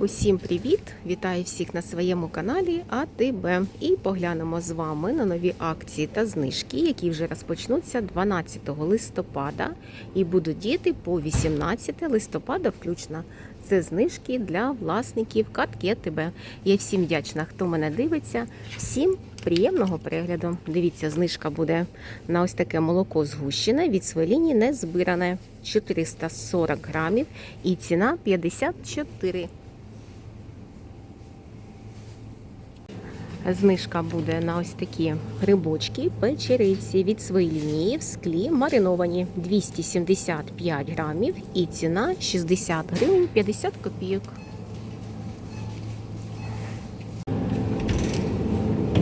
Усім привіт! Вітаю всіх на своєму каналі АТБ. І поглянемо з вами на нові акції та знижки, які вже розпочнуться 12 листопада і будуть діяти по 18 листопада включно. Це знижки для власників картки АТБ. Я всім вдячна, хто мене дивиться. Всім приємного перегляду. Дивіться, знижка буде на ось таке молоко згущене від своєї лінії не збиране 440 грамів і ціна 54. Знижка буде на ось такі грибочки, печериці від своєї лінії в склі мариновані 275 грамів і ціна 60 гривень 50 копійок.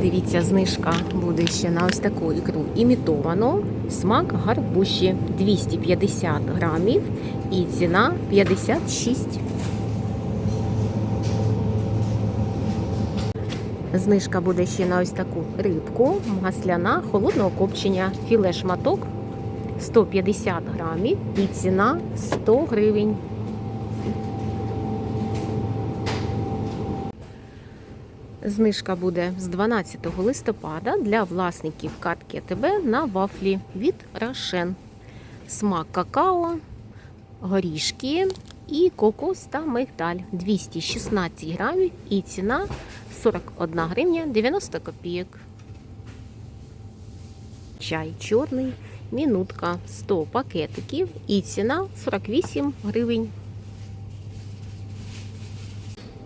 Дивіться, знижка буде ще на ось таку ікру імітовану. Смак гарбуші 250 грамів і ціна 56 Знижка буде ще на ось таку рибку, масляна, холодного копчення, філе шматок 150 грамів і ціна 100 гривень. Знижка буде з 12 листопада для власників картки АТБ на вафлі від Рошен. Смак какао, горішки і кокос та мигдаль 216 грамів і ціна 41 гривня 90 копійок. Чай чорний, мінутка 100 пакетиків і ціна 48 гривень.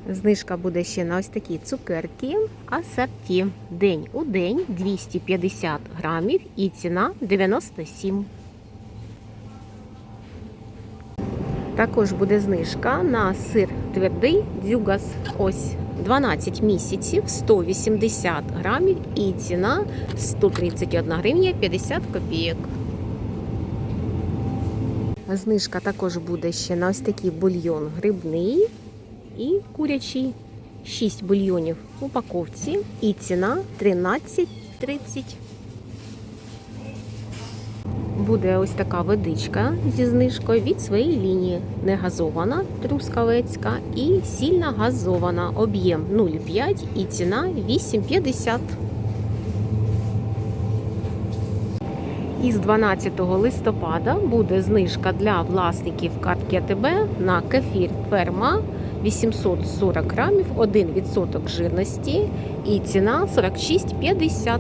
Знижка буде ще на ось такі цукерки, асорті. День у день 250 грамів і ціна 97. Також буде знижка на сир твердий дзюгас. Ось 12 місяців 180 грамів і ціна 131 гривня 50 копійок. Знижка також буде ще на ось такий бульйон грибний і курячий. 6 бульйонів в упаковці і ціна 13,30. Буде ось така водичка зі знижкою від своєї лінії. Не газована трускавецька і сильно газована. Об'єм 0,5 і ціна 8,50. Із 12 листопада буде знижка для власників картки АТБ на кефір ферма 840 грамів, 1% жирності і ціна 46,50.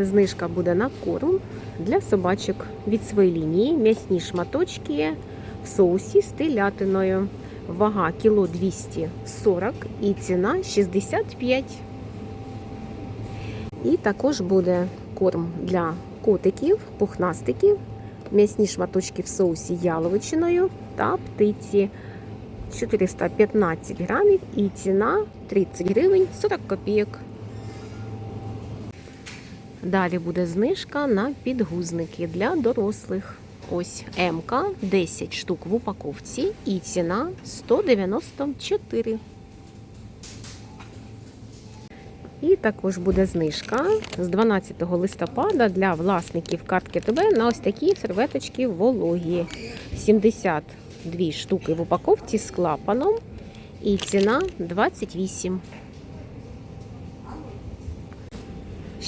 Знижка буде на корм для собачок від своєї лінії. М'ясні шматочки в соусі з телятиною. Вага кіло 240 і ціна 65. І також буде корм для котиків, пухнастиків, м'ясні шматочки в соусі яловичиною та птиці 415 грамів і ціна 30 гривень 40 копійок. Далі буде знижка на підгузники для дорослих. Ось МК 10 штук в упаковці і ціна 194. І також буде знижка з 12 листопада для власників картки ТБ на ось такі серветочки вологі. 72 штуки в упаковці з клапаном і ціна 28.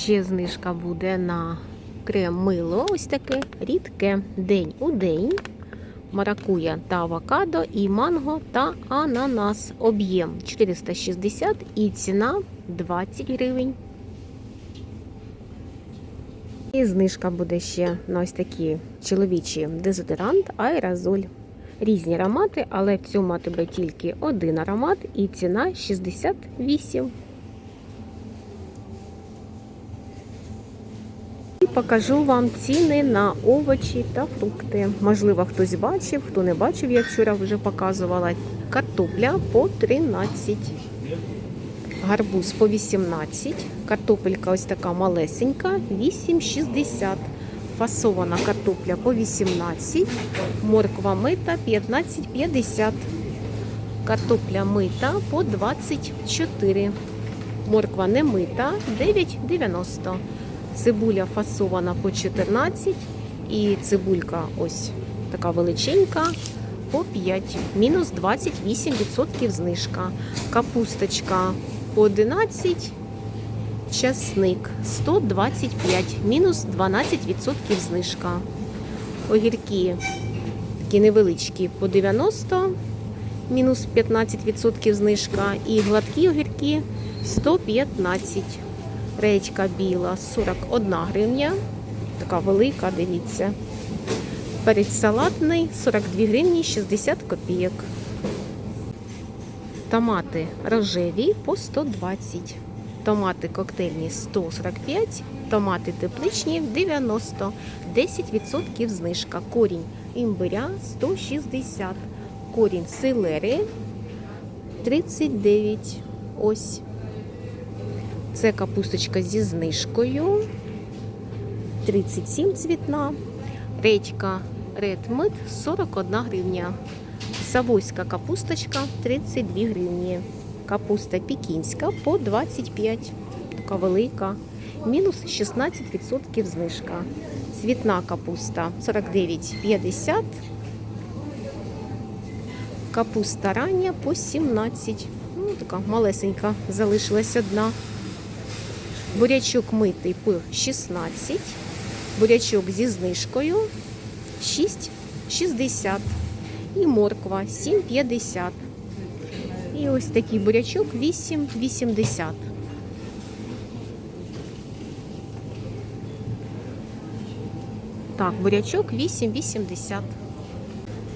Ще знижка буде на крем мило, ось таке рідке день у день. Маракуя та авокадо, і манго та ананас. Об'єм 460 і ціна 20 гривень. І знижка буде ще на ось такі чоловічі дезодорант, аерозоль. Різні аромати, але в цьому тебе тільки один аромат і ціна 68. Покажу вам ціни на овочі та фрукти. Можливо, хтось бачив, хто не бачив, я вчора вже показувала. Картопля по 13, гарбуз по 18, картопелька ось така малесенька, 8,60. Фасована картопля по 18, морква мита 15,50. Картопля мита по 24. Морква не мита 9,90. Цибуля фасована по 14 і цибулька ось така величенька по 5, мінус 28% знижка. Капусточка по 11, часник 125, мінус 12% знижка. Огірки такі невеличкі по 90, мінус 15% знижка. І гладкі огірки 115. Редька біла 41 гривня. Така велика, дивіться. Перець салатний 42 гривні 60 копійок. Томати рожеві по 120. Томати коктейльні 145, томати тепличні 90, 10% знижка. Корінь імбиря 160, корінь селери 39. Ось. Це капусточка зі знижкою. 37 цвітна. Редька Mid 41 гривня. Савойська капусточка 32 гривні. Капуста пекінська по 25. Така велика. Мінус 16% знижка. Цвітна капуста 49,50. Капуста рання по 17. Ну, така малесенька залишилась одна. Бурячок митий по 16. Бурячок зі знижкою 6,60. І морква 7,50. І ось такий бурячок 8,80. Так, бурячок 8,80.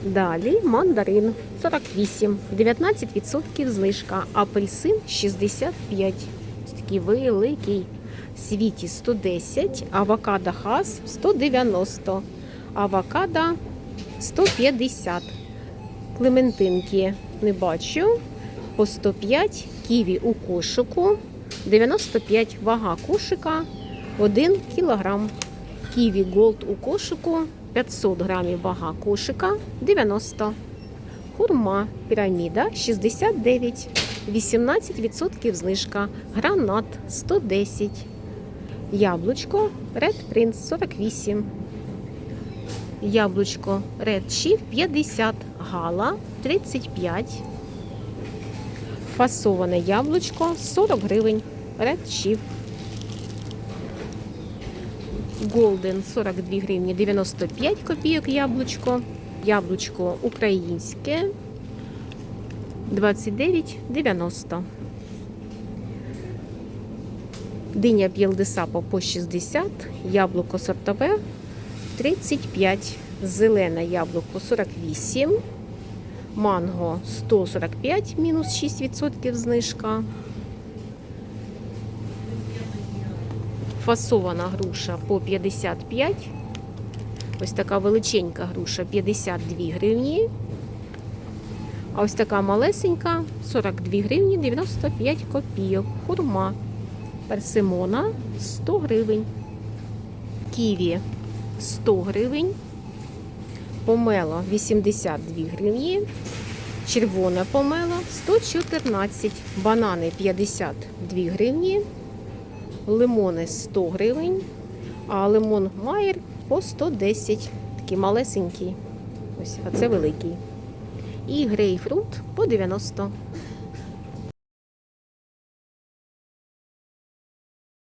Далі мандарин 48, 19% знижка, апельсин 65. Такий великий. Світі 110, авокадо хас 190, авокадо 150. Клементинки не бачу. По 105, ківі у кошику 95 вага кошика 1 кілограм. Ківі Голд у кошику 500 грамів вага кошика 90. Хурма піраміда 69, 18% знижка. Гранат 110. Яблучко Red Prince 48. Яблучко Red Chief 50. Гала 35. Фасоване яблучко 40 гривень. Red Chief. Голден 42 гривні 95 копійок яблучко. Яблучко українське 29,90. Диня Бєлдесапо по 60, яблуко сортове 35, зелене яблуко 48, манго 145, мінус 6% знижка. Фасована груша по 55. Ось така величенька груша 52 гривні. А ось така малесенька 42 гривні 95 копійок. Хурма персимона 100 гривень. Ківі 100 гривень. Помело 82 гривні. Червоне помело 114. Банани 52 гривні. Лимони 100 гривень. А лимон Майер по 110. Такий малесенький. Ось, а це великий. І грейпфрут по 90.